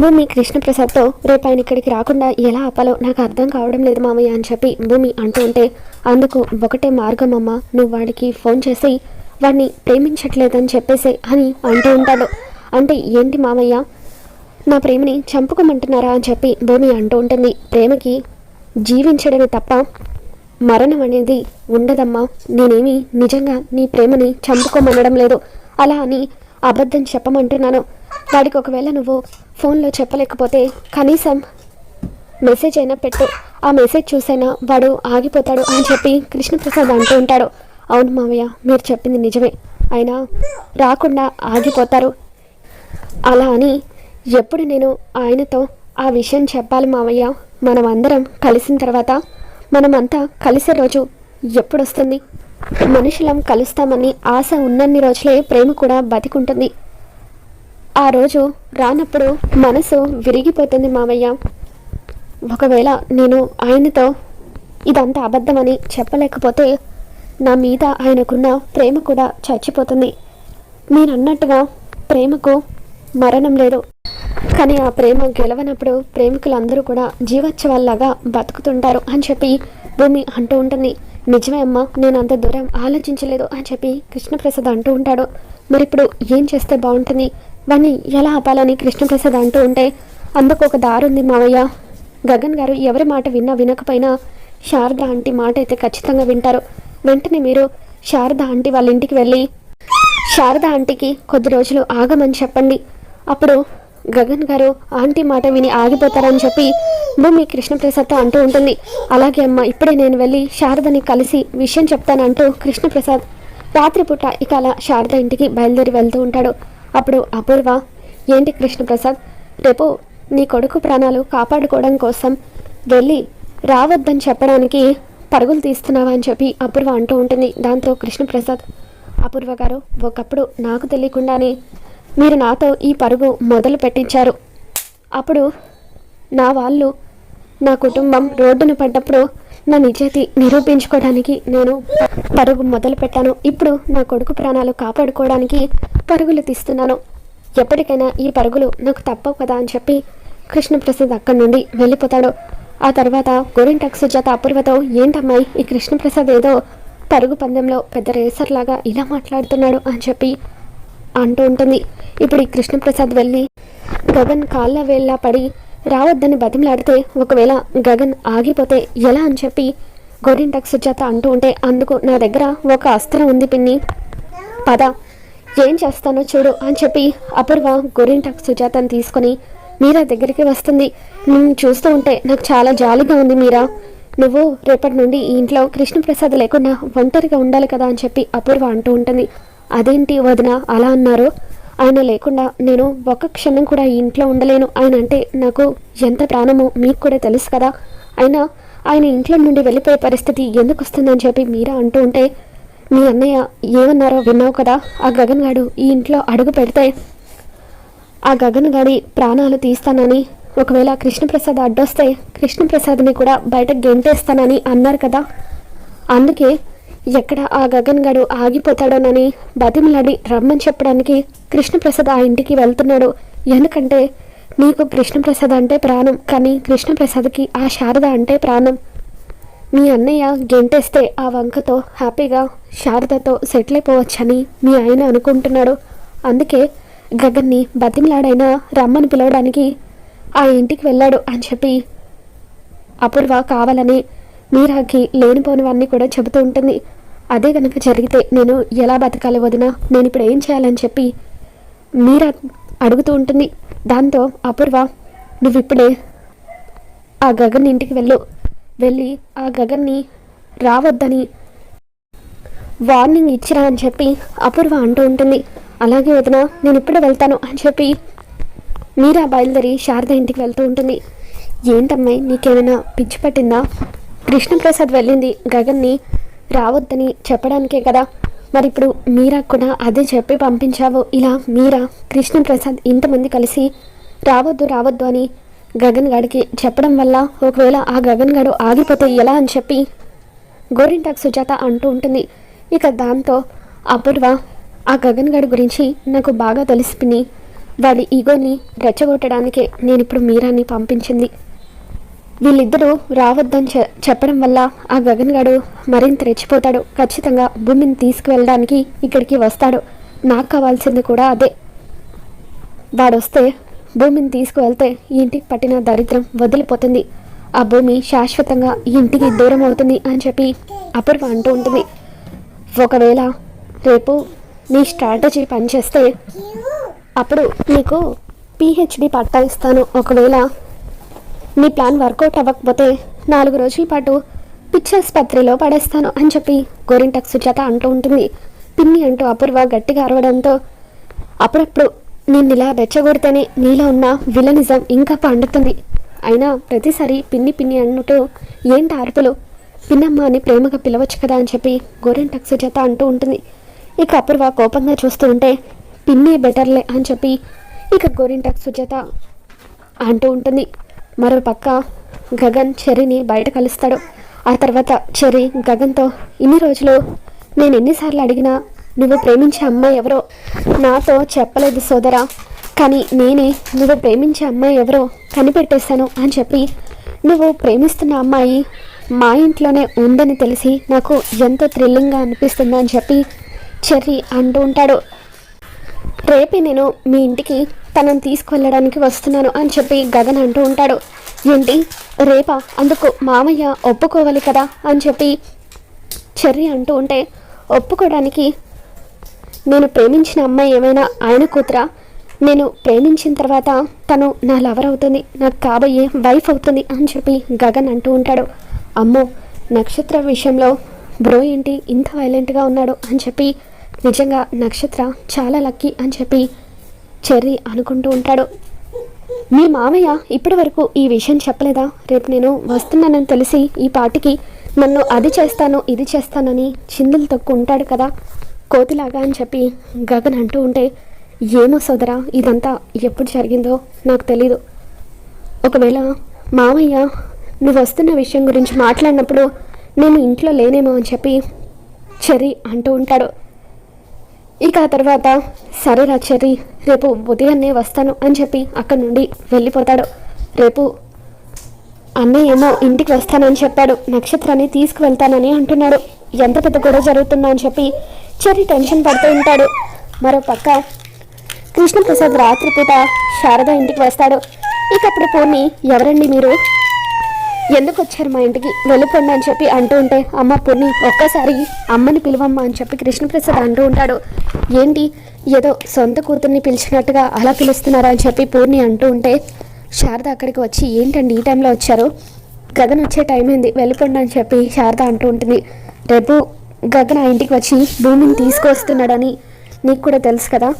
భూమి కృష్ణప్రసాద్తో రేపు ఆయన ఇక్కడికి రాకుండా ఎలా ఆపాలో నాకు అర్థం కావడం లేదు మామయ్య అని చెప్పి భూమి అంటూ ఉంటే అందుకు ఒకటే మార్గం అమ్మ నువ్వు వాడికి ఫోన్ చేసి వాడిని ప్రేమించట్లేదని చెప్పేసి అని అంటూ ఉంటాడు. అంటే ఏంటి మామయ్య? నా ప్రేమని చంపుకోమంటున్నారా అని చెప్పి భూమి అంటూ ఉంటుంది. ప్రేమకి జీవించడమే తప్ప మరణం అనేది ఉండదమ్మా. నేనేమి నిజంగా నీ ప్రేమని చంపుకోమనడం లేదు. అలా అని అబద్ధం చెప్పమంటున్నాను. వాడికి ఒకవేళ నువ్వు ఫోన్లో చెప్పలేకపోతే కనీసం మెసేజ్ అయినా పెట్టు. ఆ మెసేజ్ చూసైనా వాడు ఆగిపోతాడు అని చెప్పి కృష్ణప్రసాద్ అంటూ ఉంటాడు. అవును మావయ్య మీరు చెప్పింది నిజమే. అయినా రాకుండా ఆగిపోతారు. అలా అని ఎప్పుడు నేను ఆయనతో ఆ విషయం చెప్పాలి మావయ్య? మనం అందరం కలిసిన తర్వాత మనమంతా కలిసే రోజు ఎప్పుడొస్తుంది? మనుషులం కలుస్తామని ఆశ ఉన్నన్ని రోజులే ప్రేమ కూడా బతికుంటుంది. ఆ రోజు రానప్పుడు మనసు విరిగిపోతుంది మావయ్య. ఒకవేళ నేను ఆయనతో ఇదంతా అబద్ధమని చెప్పలేకపోతే నా మీద ఆయనకున్న ప్రేమ కూడా చచ్చిపోతుంది. మీరు అన్నట్టుగా ప్రేమకు మరణం లేదు. కానీ ఆ ప్రేమ గెలవనప్పుడు ప్రేమికులందరూ కూడా జీవోత్సవాల్లాగా బతుకుతుంటారు అని చెప్పి భూమి అంటూ ఉంటుంది. నిజమే అమ్మా నేను అంత దూరం ఆలోచించలేదు అని చెప్పి కృష్ణప్రసాద్ అంటూ ఉంటాడు. మరి ఇప్పుడు ఏం చేస్తే బాగుంటుంది? వాడిని ఎలా ఆపాలని కృష్ణప్రసాద్ అంటూ ఉంటే అందుకు ఒక దారు ఉంది మావయ్య. గగన్ గారు ఎవరి మాట విన్నా వినకపోయినా శారద ఆంటీ మాట అయితే ఖచ్చితంగా వింటారు. వెంటనే మీరు శారద ఆంటీ వాళ్ళ ఇంటికి వెళ్ళి శారద ఆంటీకి కొద్ది రోజులు ఆగమని చెప్పండి. అప్పుడు గగన్ గారు ఆంటీ మాట విని ఆగిపోతారని చెప్పి భూమి కృష్ణప్రసాద్తో అంటూ ఉంటుంది. అలాగే అమ్మ ఇప్పుడే నేను వెళ్ళి శారదని కలిసి విషయం చెప్తానంటూ కృష్ణప్రసాద్ రాత్రిపూట ఇక అలా శారద ఇంటికి బయలుదేరి వెళ్తూ ఉంటాడు. అప్పుడు అపూర్వ ఏంటి కృష్ణప్రసాద్? రేపు నీ కొడుకు ప్రాణాలు కాపాడుకోవడం కోసం వెళ్ళి రావద్దని చెప్పడానికి పరుగులు తీస్తున్నావా? అని చెప్పి అపూర్వ అంటూ ఉంటుంది. దాంతో కృష్ణప్రసాద్ అపూర్వ గారు ఒకప్పుడు నాకు తెలియకుండానే మీరు నాతో ఈ పరుగు మొదలు పెట్టించారు. అప్పుడు నా వాళ్ళు నా కుటుంబం రోడ్డున పడ్డప్పుడు నా నిజాయితీ నిరూపించుకోవడానికి నేను పరుగు మొదలు పెట్టాను. ఇప్పుడు నా కొడుకు ప్రాణాలు కాపాడుకోవడానికి పరుగులు తీస్తున్నాను. ఎప్పటికైనా ఈ పరుగులు నాకు తప్పవు కదా అని చెప్పి కృష్ణప్రసాద్ అక్కడి నుండి వెళ్ళిపోతాడు. ఆ తర్వాత గోరింటాక్ సుజాత అపూర్వతో ఏంటమ్మాయి ఈ కృష్ణప్రసాద్ ఏదో పరుగు పందెంలో పెద్ద రేసర్ లాగా ఇలా మాట్లాడుతున్నాడు అని చెప్పి అంటూ ఉంటుంది. ఇప్పుడు ఈ కృష్ణప్రసాద్ వెళ్ళి గగన్ కాళ్ళ వేళ్ళ పడి రావద్దని బతిమలాడితే ఒకవేళ గగన్ ఆగిపోతే ఎలా అని చెప్పి గోరింటాక్ సుజాత అంటూ ఉంటే అందుకు నా దగ్గర ఒక అస్త్రం ఉంది పిన్ని. పద. ఏం చేస్తానో చూడు అని చెప్పి అపూర్వ గోరింటాక్ సుజాతను తీసుకొని మీరా దగ్గరికి వస్తుంది. నేను చూస్తూ ఉంటే నాకు చాలా జాలిగా ఉంది మీరా. నువ్వు రేపటి నుండి ఈ ఇంట్లో కృష్ణప్రసాద్ లేకుండా ఒంటరిగా ఉండాలి కదా అని చెప్పి అపూర్వ అంటూ ఉంటుంది. అదేంటి వదిన అలా అన్నారు? ఆయన లేకుండా నేను ఒక్క క్షణం కూడా ఈ ఇంట్లో ఉండలేను. ఆయన అంటే నాకు ఎంత ప్రాణమో మీకు కూడా తెలుసు కదా. అయినా ఆయన ఇంట్లో నుండి వెళ్ళిపోయే పరిస్థితి ఎందుకు వస్తుందని చెప్పి మీరా అంటూ ఉంటే మీ అన్నయ్య ఏమన్నారో విన్నావు కదా? ఆ గగన్ గాడు ఈ ఇంట్లో అడుగు పెడితే ఆ గగన్ గాడి ప్రాణాలు తీస్తానని ఒకవేళ కృష్ణప్రసాద్ అడ్డొస్తే కృష్ణప్రసాద్ని కూడా బయటకు గెంటేస్తానని అన్నారు కదా. అందుకే ఎక్కడ ఆ గగన్ గడు ఆగిపోతాడోనని బతిమలాడి రమ్మని చెప్పడానికి కృష్ణప్రసాద్ ఆ ఇంటికి వెళ్తున్నాడు. ఎందుకంటే నీకు కృష్ణప్రసాద్ అంటే ప్రాణం కానీ కృష్ణప్రసాద్కి ఆ శారద అంటే ప్రాణం. మీ అన్నయ్య గెంటేస్తే ఆ వంకతో హ్యాపీగా శారదతో సెటిల్ అయిపోవచ్చని మీ ఆయన అనుకుంటున్నాడు. అందుకే గగన్ని బతిమలాడైనా రమ్మని పిలవడానికి ఆ ఇంటికి వెళ్ళాడు అని చెప్పి అపూర్వ కావాలని మీరాకి లేనిపోనివన్నీ కూడా చెబుతూ ఉంటుంది. అదే కనుక జరిగితే నేను ఎలా బతకాలి వదినా? నేను ఇప్పుడు ఏం చేయాలని చెప్పి మీరా అడుగుతూ ఉంటుంది. దాంతో అపూర్వ నువ్వు ఇప్పుడే ఆ గగన్ ఇంటికి వెళ్ళు. వెళ్ళి ఆ గగన్ని రావద్దని వార్నింగ్ ఇచ్చిరా అని చెప్పి అపూర్వ అంటూ ఉంటుంది. అలాగే వదిన నేను ఇప్పుడే వెళ్తాను అని చెప్పి మీరా బయలుదేరి శారద ఇంటికి వెళ్తూ ఉంటుంది. ఏంటమ్మాయి నీకేమైనా పిచ్చి పట్టిందా? కృష్ణప్రసాద్ వెళ్ళింది. గగన్ని రావద్దని చెప్పడానికే కదా. మరి ఇప్పుడు మీరా కూడా అదే చెప్పి పంపించావు. ఇలా మీరా కృష్ణప్రసాద్ ఇంతమంది కలిసి రావద్దు రావద్దు అని గగన్ గడికి చెప్పడం వల్ల ఒకవేళ ఆ గగన్ గడు ఆగిపోతే ఎలా అని చెప్పి గోరింటాక్ సుజాత అంటూ ఉంటుంది. ఇక దాంతో అపూర్వ ఆ గగన్ గడి గురించి నాకు బాగా తెలిసిపోయి వాడి ఈగోని రెచ్చగొట్టడానికే నేను ఇప్పుడు మీరాని పంపించింది. వీళ్ళిద్దరూ రావద్దని చెప్పడం వల్ల ఆ గగన్ గాడు మరింత రెచ్చిపోతాడు. ఖచ్చితంగా భూమిని తీసుకువెళ్ళడానికి ఇక్కడికి వస్తాడు. నాకు కావాల్సింది కూడా అదే. వాడొస్తే భూమిని తీసుకువెళ్తే ఇంటికి పట్టిన దరిద్రం వదిలిపోతుంది. ఆ భూమి శాశ్వతంగా ఇంటికి దూరం అవుతుంది అని చెప్పి అపూర్వ అంటూ ఉంటుంది. ఒకవేళ రేపు నీ స్ట్రాటజీ పనిచేస్తే అప్పుడు నీకు పిహెచ్డి పట్టా ఇస్తాను. ఒకవేళ నీ ప్లాన్ వర్కౌట్ అవ్వకపోతే నాలుగు రోజుల పాటు పిచ్చాసుపత్రిలో పడేస్తాను అని చెప్పి గోరింటక్ సుజాత అంటూ ఉంటుంది. పిన్ని అంటూ అపూర్వ గట్టిగా అరవడంతో అప్పుడప్పుడు నేను ఇలా రెచ్చగొడితేనే నీలో ఉన్న విలనిజం ఇంకా పండుతుంది. అయినా ప్రతిసారి పిన్ని పిన్ని అన్నట్టు ఏంటి అరుపులు? పిన్నమ్మ అని ప్రేమగా పిలవచ్చు కదా అని చెప్పి గోరింటక్ సుజాత అంటూ ఉంటుంది. ఇక అపూర్వ కోపంగా చూస్తూ ఉంటే పిన్ని బెటర్లే అని చెప్పి ఇక గోరింటక్ సుజాత అంటూ ఉంటుంది. మరో పక్క గగన్ చెరిని బయట కలుస్తాడు. ఆ తర్వాత చెర్రీ గగన్తో ఇన్ని రోజులు నేను ఎన్నిసార్లు అడిగినా నువ్వు ప్రేమించే అమ్మాయి ఎవరో నాతో చెప్పలేదు సోదరా. కానీ నేనే నువ్వు ప్రేమించే అమ్మాయి ఎవరో కనిపెట్టేశాను అని చెప్పి నువ్వు ప్రేమిస్తున్న అమ్మాయి మా ఇంట్లోనే ఉందని తెలిసి నాకు ఎంతో థ్రిల్లింగ్గా అనిపిస్తుంది అని చెప్పి చెర్రీ అంటూ ఉంటాడు. రేపే నేను మీ ఇంటికి తనని తీసుకువెళ్ళడానికి వస్తున్నాను అని చెప్పి గగన్ అంటూ ఉంటాడు. ఏంటి? రేపా? అందుకు మామయ్య ఒప్పుకోవాలి కదా అని చెప్పి చెర్రి అంటూ ఉంటే ఒప్పుకోవడానికి నేను ప్రేమించిన అమ్మాయి ఏమైనా ఆయన కూతురా? నేను ప్రేమించిన తర్వాత తను నా లవర్ అవుతుంది నాకు కాబోయే వైఫ్ అవుతుంది అని చెప్పి గగన్ అంటూ ఉంటాడు. అమ్మో నక్షత్ర విషయంలో బ్రో ఏంటి ఇంత వైలెంట్గా ఉన్నాడు అని చెప్పి నిజంగా నక్షత్ర చాలా లక్కీ అని చెప్పి చెర్రీ అనుకుంటూ ఉంటాడు. మీ మామయ్య ఇప్పటి వరకు ఈ విషయం చెప్పలేదా? రేపు నేను వస్తున్నానని తెలిసి ఈ పాటికి నన్ను అది చేస్తాను ఇది చేస్తానని చిందులు తొక్కు ఉంటాడు కదా. కోతిలాగా అని చెప్పి గగన్ అంటూ ఉంటే ఏమో సోదరా ఇదంతా ఎప్పుడు జరిగిందో నాకు తెలీదు. ఒకవేళ మామయ్య నువ్వు వస్తున్న విషయం గురించి మాట్లాడినప్పుడు నేను ఇంట్లో లేనేమో అని చెప్పి చెర్రీ అంటూ ఉంటాడు. ఇక ఆ తర్వాత సరేరా రాచరి రేపు ఉదయాన్నే వస్తాను అని చెప్పి అక్కడి నుండి వెళ్ళిపోతాడు. రేపు అన్నయ్య ఏమో ఇంటికి వస్తానని చెప్పాడు. నక్షత్రాన్ని తీసుకువెళ్తానని అంటున్నాడు. ఎంత పెద్ద గొడవ జరుగుతుందో అని చెప్పి చెర్రీ టెన్షన్ పడుతూ ఉంటాడు. మరో పక్క కృష్ణప్రసాద్ రాత్రిపూట శారద ఇంటికి వస్తాడు. ఇకప్పుడు పూర్ణి ఎవరండి మీరు? ఎందుకు వచ్చారు మా ఇంటికి? వెళ్ళిపోండి అని చెప్పి అంటూ ఉంటే అమ్మ పూర్ణి ఒక్కసారి అమ్మని పిలువమ్మ అని చెప్పి కృష్ణప్రసాద్ అంటూ ఉంటాడు. ఏంటి? ఏదో సొంత కూతుర్ని పిలిచినట్టుగా అలా పిలుస్తున్నారా అని చెప్పి పూర్ణి అంటూ ఉంటే శారద అక్కడికి వచ్చి ఏంటండి ఈ టైంలో వచ్చారు? గగన్ వచ్చే టైం అయింది వెళ్ళిపోండి అని చెప్పి శారద అంటూ ఉంటుంది. రేపు గగన్ ఆ ఇంటికి వచ్చి భూమిని తీసుకొస్తున్నాడని నీకు కూడా తెలుసు కదా?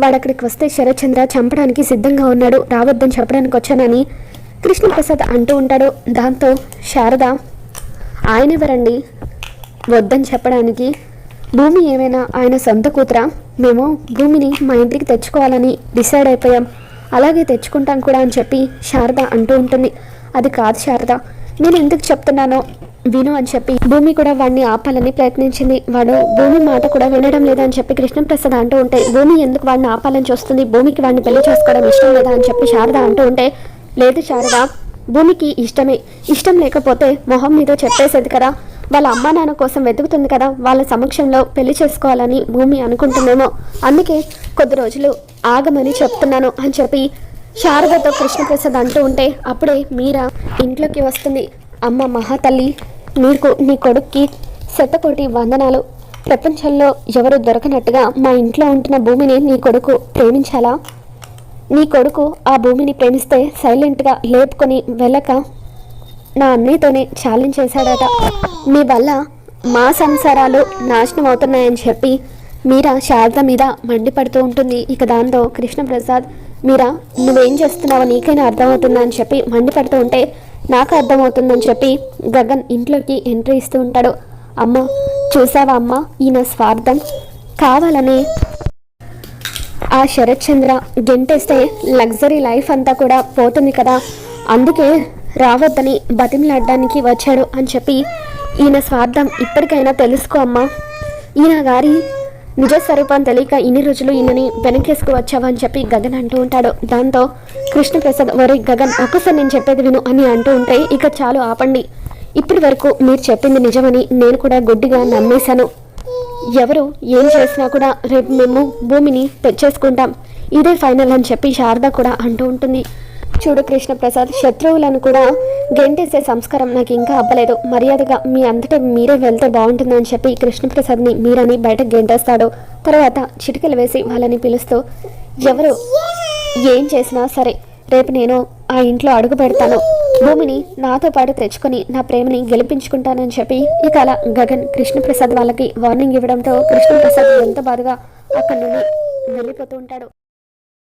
వాడు అక్కడికి వస్తే శరత్చంద్ర చంపడానికి సిద్ధంగా ఉన్నాడు. రావద్దని చెప్పడానికి వచ్చానని కృష్ణప్రసాద్ అంటూ ఉంటాడు. దాంతో శారద ఆయన ఎవరండి? వద్దని చెప్పడానికి భూమి ఏమైనా ఆయన సొంత కూతురా? మేము భూమిని మా ఇంటికి తెచ్చుకోవాలని డిసైడ్ అయిపోయాం. అలాగే తెచ్చుకుంటాం కూడా అని చెప్పి శారద అంటూ ఉంటుంది. అది కాదు శారద నేను ఎందుకు చెప్తున్నానో విను అని చెప్పి భూమి కూడా వాడిని ఆపాలని ప్రయత్నించింది. వాడు భూమి మాట కూడా వినడం లేదని చెప్పి కృష్ణప్రసాద్ అంటూ ఉంటే భూమి ఎందుకు వాడిని ఆపాలని చూస్తుంది? భూమికి వాడిని పెళ్ళి చేసుకోవడం ఇష్టం లేదా అని చెప్పి శారద అంటూ ఉంటే లేదు శారద భూమికి ఇష్టమే ఇష్టం లేకపోతే మొహం మీద చెప్పేసేది కదా. వాళ్ళ అమ్మా నాన్న కోసం వెతుకుతుంది కదా వాళ్ళ సమక్షంలో పెళ్ళి చేసుకోవాలని భూమి అనుకుంటుందేమో. అందుకే కొద్ది రోజులు ఆగమని చెప్తున్నాను అని చెప్పి శారదతో కృష్ణప్రసాద్ అంటూ ఉంటే అప్పుడే మీరా ఇంట్లోకి వస్తుంది. అమ్మ మహాతల్లి నీకు నీ కొడుక్కి శతకోటి వందనాలు. ప్రపంచంలో ఎవరు దొరకనట్టుగా మా ఇంట్లో ఉంటున్న భూమిని నీ కొడుకు ప్రేమించాలా? నీ కొడుకు ఆ భూమిని ప్రేమిస్తే సైలెంట్గా లేపుకొని వెళ్ళక నా అన్నయ్యతోనే ఛాలెంజ్ చేశాడట మీ వల్ల మా సంసారాలు నాశనం అవుతున్నాయని చెప్పి మీరా శారద మీద మండిపడుతూ ఉంటుంది. ఇక దాంతో కృష్ణప్రసాద్ మీరా నువ్వేం చేస్తున్నావు నీకైనా అర్థమవుతుందని చెప్పి మండిపడుతూ ఉంటే నాకు అర్థమవుతుందని చెప్పి గగన్ ఇంట్లోకి ఎంట్రీ ఇస్తూ ఉంటాడు. అమ్మ చూసావా అమ్మ ఈయన స్వార్థం? కావాలని ఆ శరత్చంద్ర గెంటేస్తే లగ్జరీ లైఫ్ అంతా కూడా పోతుంది కదా. అందుకే రావద్దని బతిమలాడడానికి వచ్చాడు అని చెప్పి ఈయన స్వార్థం ఇప్పటికైనా తెలుసుకో అమ్మా. ఈయన గారి నిజ స్వరూపం తెలియక ఇన్ని రోజులు ఈయనని వెనకేసుకు వచ్చావని అని చెప్పి గగన్ అంటూ ఉంటాడు. దాంతో కృష్ణప్రసాద్ వరి గగన్ ఒక్కసారి నేను చెప్పేది విను అని అంటూ ఉంటే ఇక చాలు ఆపండి. ఇప్పటి వరకు మీరు చెప్పింది నిజమని నేను కూడా గుడ్డిగా నమ్మేశాను. ఎవరు ఏం చేసినా కూడా రేపు మేము భూమిని తెచ్చేసుకుంటాం. ఇదే ఫైనల్ అని చెప్పి శారద కూడా అంటూ ఉంటుంది. చూడు కృష్ణప్రసాద్ శత్రువులను కూడా గెంటేసే సంస్కారం నాకు ఇంకా అవ్వలేదు. మర్యాదగా మీ అంతటా మీరే వెళ్తే బాగుంటుందని చెప్పి కృష్ణప్రసాద్ని మీరని బయట గెంటేస్తాడు. తర్వాత చిటికలు వేసి వాళ్ళని పిలుస్తూ ఎవరు? ఏం చేసినా సరే రేపు నేను ఆ ఇంట్లో అడుగు పెడతాను. భూమిని నాతో పాటు తెచ్చుకొని నా ప్రేమని గెలిపించుకుంటానని చెప్పి ఇక అలా గగన్ కృష్ణప్రసాద్ వాళ్ళకి వార్నింగ్ ఇవ్వడంతో కృష్ణప్రసాద్ ఎంత బాధగా అక్కడి నుండి వెళ్ళిపోతూ ఉంటాడు.